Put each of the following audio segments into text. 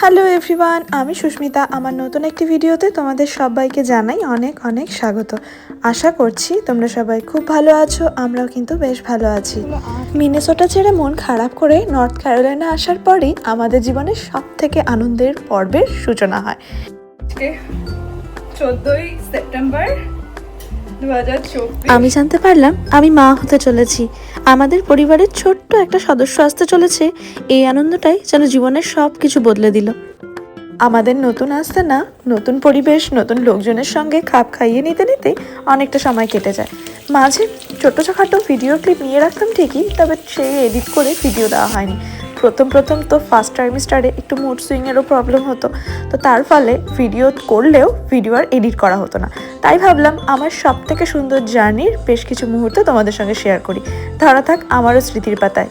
Hello everyone, আমি সুস্মিতা। আমার নতুন একটি ভিডিওতে তোমাদের সবাইকে জানাই অনেক অনেক স্বাগত। আশা করছি তোমরা সবাই খুব ভালো আছো, আমরাও কিন্তু বেশ ভালো আছি। মিনেসোটা ছেড়ে মন খারাপ করে নর্থ ক্যারোলাইনা আসার পরেই আমাদের জীবনের সব থেকে আনন্দের পর্বের সূচনা হয়। চোদ্দই সেপ্টেম্বর আমি জানতে পারলাম আমি মা হতে চলেছি। আমাদের পরিবারের ছোট্ট একটা সদস্য আসতে চলেছে। এই আনন্দটাই যেন জীবনের সব কিছু বদলে দিল। আমাদের নতুন আসতে না নতুন পরিবেশ, নতুন লোকজনের সঙ্গে খাপ খাইয়ে নিতে নিতে অনেকটা সময় কেটে যায়। মাঝে ছোটো ছোটো ভিডিও ক্লিপ নিয়ে রাখতাম ঠিকই, তবে সেই এডিট করে ভিডিও দেওয়া হয়নি। প্রথম প্রথম তো ফার্স্ট টাইমিস্টারে একটু মুড সুইংয়েরও প্রবলেম হতো। তো তার ফলে ভিডিও করলেও ভিডিও আর এডিট করা হতো না। তাই ভাবলাম আমার সব থেকে সুন্দর জার্নির বেশ কিছু মুহূর্ত তোমাদের সঙ্গে শেয়ার করি। ধরা থাক আমারও স্মৃতির পাতায়।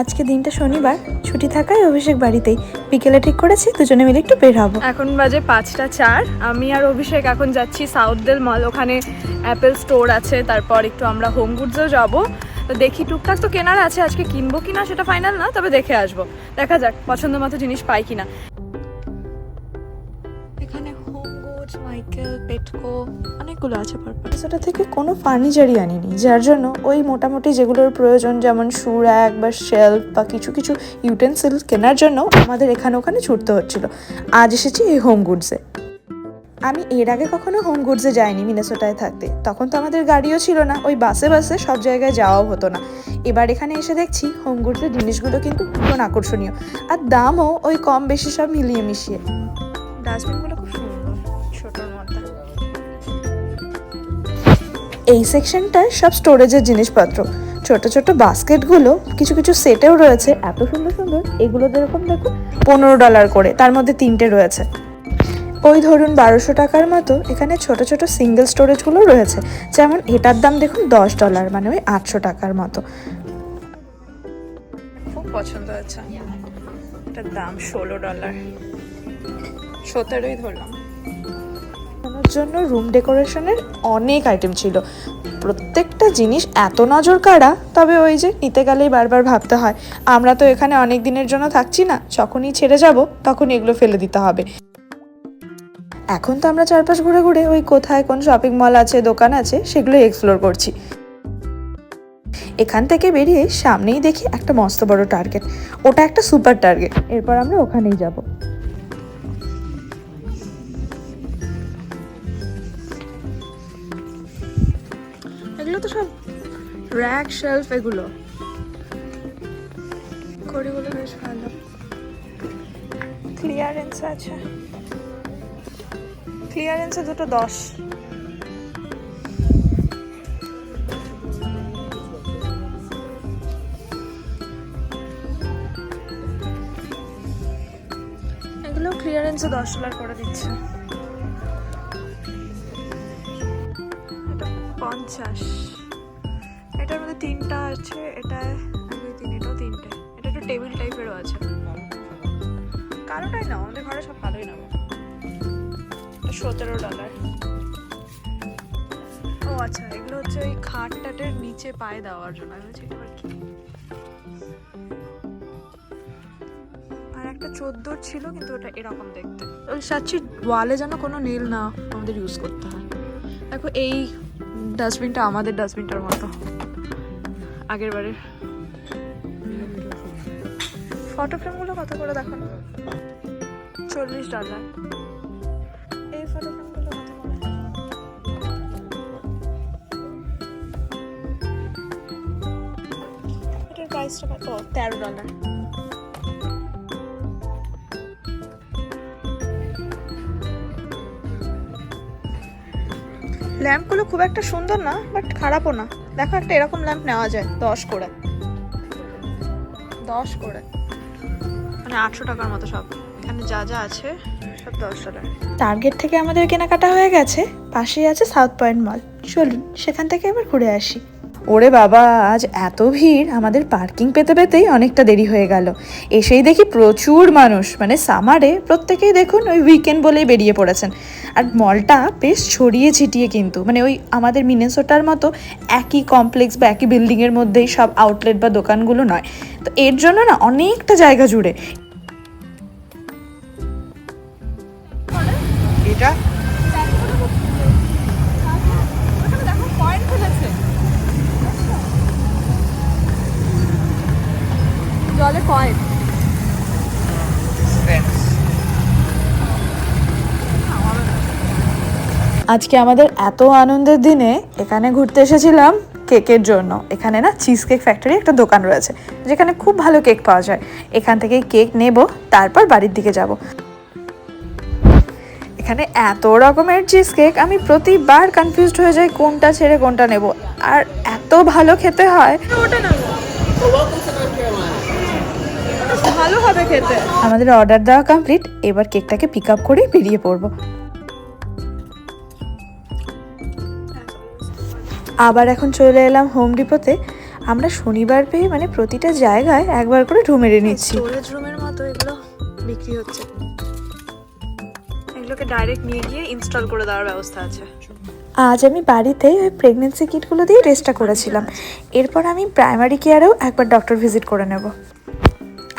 আজকে দিনটা শনিবার, ছুটি থাকায় অভিষেক বাড়িতেই। বিকেলে ঠিক করেছি, দুজনে মিলে একটু বের হব। এখন বাজে পাঁচটা চার, আমি আর অভিষেক এখন যাচ্ছি সাউথ দেল মল ওখানে অ্যাপেল স্টোর আছে, তারপর একটু আমরা হোম গুডসেও যাব। তো দেখি টুকটাক তো কেনার আছে আজকে কিনবো কিনা সেটা ফাইনাল না তবে দেখে আসব। দেখা যাক পছন্দ মতো জিনিস পাই কিনা। এখানে হোম গুডস মাইকেল পেটকো অনেকগুলো আছে সেটা থেকে কোনো ফার্নিচারই আনিনি যার জন্য ওই মোটামুটি যেগুলোর প্রয়োজন যেমন শু র্যাক বা শেলফ বা কিছু কিছু ইউটেন্সিল কেনার জন্য আমাদের এখানে ওখানে ছুটতে হচ্ছিল। আজ এসেছি এই হোম গুডসে আমি এর আগে কখনো হোম গুডসে যাইনি মিনেসোটায় থাকতে। তখন তো আমাদের গাড়িও ছিল না ওই বাসে বাসে সব জায়গায় যাওয়াও হতো না। এবার এখানে এসে দেখছি হোম গুডসের জিনিসগুলো কিন্তু ভীষণ আকর্ষণীয় আর দামও ওই কম বেশি সব মিলিয়ে মিশিয়ে। ডাস্টবিনগুলো খুব সুন্দর ছোটোর মধ্যে। এই সেকশনটায় সব স্টোরেজের জিনিসপত্র। ছোট ছোট বাস্কেটগুলো কিছু কিছু সেটেও রয়েছে এত সুন্দর সুন্দর এগুলো যেরকম দেখো পনেরো ডলার করে তার মধ্যে তিনটে রয়েছে। ওই ধরুন বারোশো টাকার মতো এখানে ছোট ছোট সিঙ্গেল স্টোরেজগুলো রয়েছে। যেমন এটার দাম দেখুন দশ ডলার মানে ওই আটশো টাকার মতো। খুব পছন্দ হয়েছে। এটার দাম ষোলো ডলার সতেরোই ধরলাম। জন্য রুম ডেকোরেশনের অনেক আইটেম ছিল। প্রত্যেকটা জিনিস এত নজর কাড়া তবে ওই যে নিতে গেলেই বারবার ভাবতে হয়। আমরা তো এখানে অনেক দিনের জন্য থাকছি না যখনই ছেড়ে যাব তখন এগুলো ফেলে দিতে হবে। এখন তো আমরা চারপাশ ঘুরে ঘুরে ওই কোথায় কোন শপিং মল আছে দোকান আছে সেগুলো এক্সপ্লোর করছি। এখান থেকে বেরিয়ে সামনেই দেখি একটা মস্ত বড় টার্গেট ওটা একটা সুপার টার্গেট এরপর আমরা ওখানেই যাব। এগুলো তো সব র্যাক শেলফ এগুলো। বেশ ভালো। ক্লিয়ারেন্স আছে। ক্লিয়ারেন্সে দুটো দশ। এগুলো ক্লিয়ারেন্সে দশ ডলার করে দিচ্ছে। এটা পঞ্চাশ। এটার মধ্যে তিনটা আছে, এটা দুই তিন, এটাও তিনটে। এটা একটু টেবিল টাইপেরও আছে। কালোটাই না, আমাদের ঘরে সব ভালোই নেব সতেরো ডলার ও আচ্ছা এগুলো হচ্ছে ওই খাট টাটের নিচে পায়ে দেওয়ার জন্য। আমি বলছি এবার কি? আর একটা চোদ্দোর ছিল কিন্তু ওটা এরকম দেখতে। ওই চাচ্ছি ওয়ালে যেন কোনো নীল না আমাদের ইউজ করতে হয়। দেখো এই ডাস্টবিনটা আমাদের ডাস্টবিনটার মতো। আগের বারের। ফটো ফ্রেমগুলো কত করে দেখো চল্লিশ ডলার তেরো ল্যাম্পগুলো খুব একটা সুন্দর না বাট খারাপও না। দেখো একটা এরকম ল্যাম্প নেওয়া যায়, দশ করে। দশ করে। মানে আটশো টাকার মতো সব। এখানে যা যা আছে, সব দশ ডলার টার্গেট থেকে আমাদের কেনাকাটা হয়ে গেছে। পাশেই আছে সাউথ পয়েন্ট মল চলুন, সেখান থেকে এবার ঘুরে আসি। ওরে বাবা, আজ এত ভিড়, আমাদের পার্কিং পেতে পেতেই অনেকটা দেরি হয়ে গেল। এসেই দেখি প্রচুর মানুষ মানে সামারে প্রত্যেকেই দেখুন ওই উইকেন্ড বলেই বেরিয়ে পড়েছেন। আর মলটা বেশ ছড়িয়ে ছিটিয়ে কিন্তু মানে ওই আমাদের মিনেসোটার মতো একই কমপ্লেক্স বা একই বিল্ডিংয়ের মধ্যেই সব আউটলেট বা দোকানগুলো নয়। তো এর জন্য না অনেকটা জায়গা জুড়ে। এটা? জলে কয়েন আজকে আমাদের এত আনন্দের দিনে এখানে ঘুরতে এসেছিলাম কেকের জন্য। এখানে না চিজ কেক ফ্যাক্টরি একটা দোকান রয়েছে যেখানে খুব ভালো কেক পাওয়া যায়। এখান থেকে কেক নেব তারপর বাড়ির দিকে যাব। এখানে এত রকমের চিজ কেক আমি প্রতিবার কনফিউজড হয়ে যাই কোনটা ছেড়ে কোনটা নেব। আর এত ভালো খেতে হয়। ভালো হবে খেতে। আমাদের অর্ডার দেওয়া কমপ্লিট এবার কেকটাকে পিক আপ করে বেরিয়ে পড়ব। আবার এখন চলে এলাম হোম ডিপোতে আমরা শনিবার পেয়ে মানে প্রতিটা জায়গায় একবার করে ঢু মেরে নিচ্ছি। রুমের মতো এগুলো বিক্রি হচ্ছে। এগুলোকে ডাইরেক্ট নিয়ে গিয়ে ইনস্টল করে দেওয়ার ব্যবস্থা আছে। আজ আমি বাড়িতে ওই প্রেগনেন্সি কিটগুলো দিয়ে টেস্টটা করেছিলাম। এরপর আমি প্রাইমারি কেয়ারেও একবার ডক্টর ভিজিট করে নেব।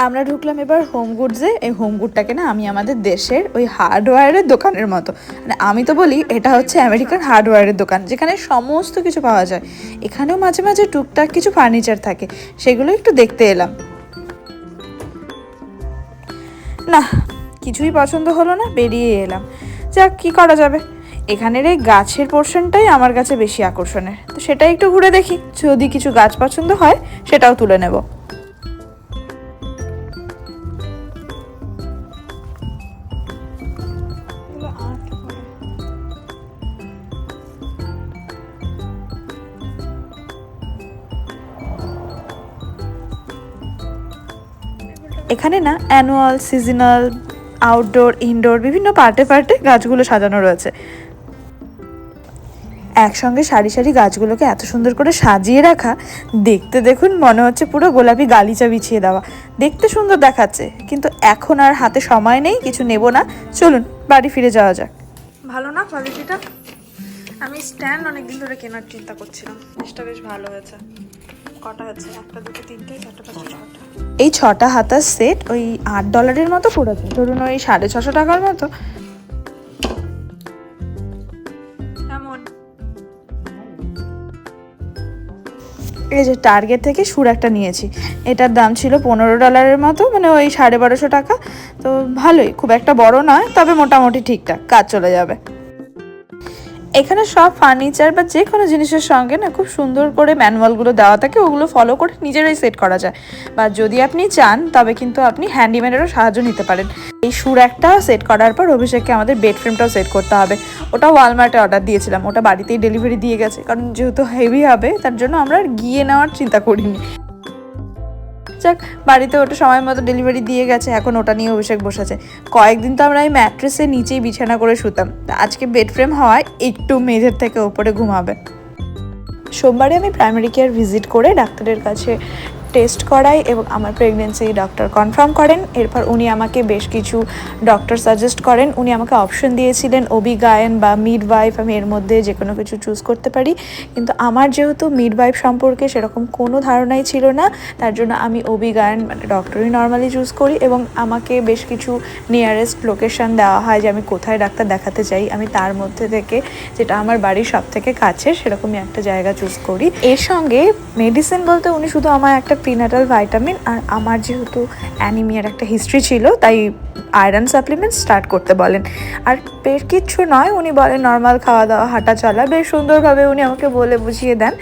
আমরা ঢুকলাম এবার হোম গুডসে এই হোম গুডটাকে না আমি আমাদের দেশের ওই হার্ডওয়্যারের দোকানের মতো। মানে আমি তো বলি এটা হচ্ছে আমেরিকান হার্ডওয়্যারের দোকান, যেখানে সমস্ত কিছু পাওয়া যায়। এখানেও মাঝে মাঝে টুকটাক কিছু ফার্নিচার থাকে। সেগুলো একটু দেখতে এলাম। না কিছুই পছন্দ হলো না, বেরিয়ে এলাম। যাক, কি করা যাবে? এখানের এই গাছের পোর্শনটাই আমার কাছে বেশি আকর্ষণের। তো সেটাই একটু ঘুরে দেখি, যদি কিছু গাছ পছন্দ হয়, সেটাও তুলে নেব। এখানে না অ্যানুয়াল সিজনাল আউটডোর ইনডোর বিভিন্ন পার্টে পার্টে গাছগুলো সাজানো রয়েছে। একসঙ্গে সারি সারি গাছগুলোকে এত সুন্দর করে সাজিয়ে রাখা, দেখতে দেখুন মনে হচ্ছে পুরো গোলাপি গালিচা বিছিয়ে দেওয়া। দেখতে সুন্দর দেখাচ্ছে, কিন্তু এখন আর হাতে সময় নেই, কিছু নেব না। চলুন, বাড়ি ফিরে যাওয়া যাক। ভালো না কোয়ালিটিটা আমি স্ট্যান্ড অনেকদিন ধরে কেনার চিন্তা করছিলাম। জিনিসটা বেশ ভালো হয়েছে। কটা হয়েছে একটা দুটো তিনটে চারটে পাঁচটা ছটা। এই ছটা হাতার সেট ওই আট ডলারের মতো পড়েছে ধরুন ওই সাড়ে ছশো টাকার মতো। এই যে টার্গেট থেকে সুর একটা নিয়েছি। এটার দাম ছিল পনেরো ডলারের মতো মানে ওই সাড়ে বারোশো টাকা। তো ভালোই খুব একটা বড় নয় তবে মোটামুটি ঠিকঠাক কাজ চলে যাবে। এখানে সব ফার্নিচার বা যে কোনো জিনিসের সঙ্গে না খুব সুন্দর করে ম্যানুয়ালগুলো দেওয়া থাকে, ওগুলো ফলো করে নিজেরাই সেট করা যায়। বা যদি আপনি চান, তবে কিন্তু আপনি হ্যান্ডিম্যানেরও সাহায্য নিতে পারেন। এই সুর একটা সেট করার পর অভিষেককে আমাদের বেড ফ্রেমটাও সেট করতে হবে। ওটা ওয়ালমার্টে অর্ডার দিয়েছিলাম, ওটা বাড়িতেই ডেলিভারি দিয়ে গেছে। কারণ যেহেতু হেভি হবে, তার জন্য আমরা গিয়ে নেওয়ার চিন্তা করিনি। যাক, বাড়িতে ওটা সময় মতো ডেলিভারি দিয়ে গেছে, এখন ওটা নিয়ে অভিষেক বসেছে। কয়েকদিন তো আমরা এই ম্যাট্রেসের নিচেই বিছানা করে শুতাম। আজকে বেড ফ্রেম হওয়ায় একটু মেঝের থেকে ওপরে ঘুমাবে। সোমবারে আমি প্রাইমারি কেয়ার ভিজিট করে ডাক্তারের কাছে টেস্ট করাই এবং আমার প্রেগনেন্সি ডক্টর কনফার্ম করেন। এরপর উনি আমাকে বেশ কিছু ডক্টর সাজেস্ট করেন। উনি আমাকে অপশন দিয়েছিলেন ওবি গায়ন বা মিড ওয়াইফ আমি এর মধ্যে যে কোনো কিছু চুজ করতে পারি। কিন্তু আমার যেহেতু মিড ওয়াইফ সম্পর্কে সেরকম কোনো ধারণাই ছিল না, তার জন্য আমি ওবি গায়ন মানে ডক্টরই নর্মালি চুজ করি এবং আমাকে বেশ কিছু নিয়ারেস্ট লোকেশন দেওয়া হয় যে আমি কোথায় ডাক্তার দেখাতে চাই। আমি তার মধ্যে থেকে যেটা আমার বাড়ির সব থেকে কাছে সেরকমই একটা জায়গা চুজ করি। এর সঙ্গে মেডিসিন বলতে উনি শুধু আমার একটা প্রিনাটাল ভাইটামিন আর আমার যেহেতু অ্যানিমিয়ার একটা হিস্ট্রি ছিল, তাই আয়রন সাপ্লিমেন্ট স্টার্ট করতে বলেন। আর বেশ কিচ্ছু নয়, উনি বলেন নর্মাল খাওয়া দাওয়া হাঁটা চলা বেশ সুন্দরভাবে উনি আমাকে বলে বুঝিয়ে দেন।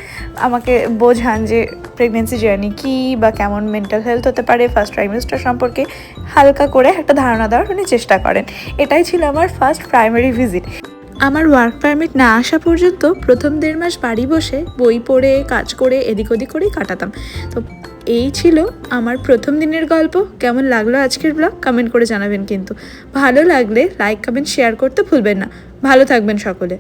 আমাকে বোঝান যে প্রেগনেন্সি জার্নি কী বা কেমন মেন্টাল হেলথ হতে পারে ফার্স্ট ট্রাইমেস্টার সম্পর্কে হালকা করে একটা ধারণা দেওয়ার উনি চেষ্টা করেন। এটাই ছিল আমার ফার্স্ট প্রাইমারি ভিজিট আমার ওয়ার্ক পারমিট না আসা পর্যন্ত প্রথম দেড় মাস বাড়ি বসে বই পড়ে, কাজ করে, এদিক ওদিক করেই কাটাতাম। তো এই ছিল আমার প্রথম দিনের গল্প। কেমন লাগল আজকের ব্লগ কমেন্ট করে জানাবেন কিন্তু। ভালো লাগলে লাইক কমেন্ট শেয়ার করতে ভুলবেন না। ভালো থাকবেন সকলে।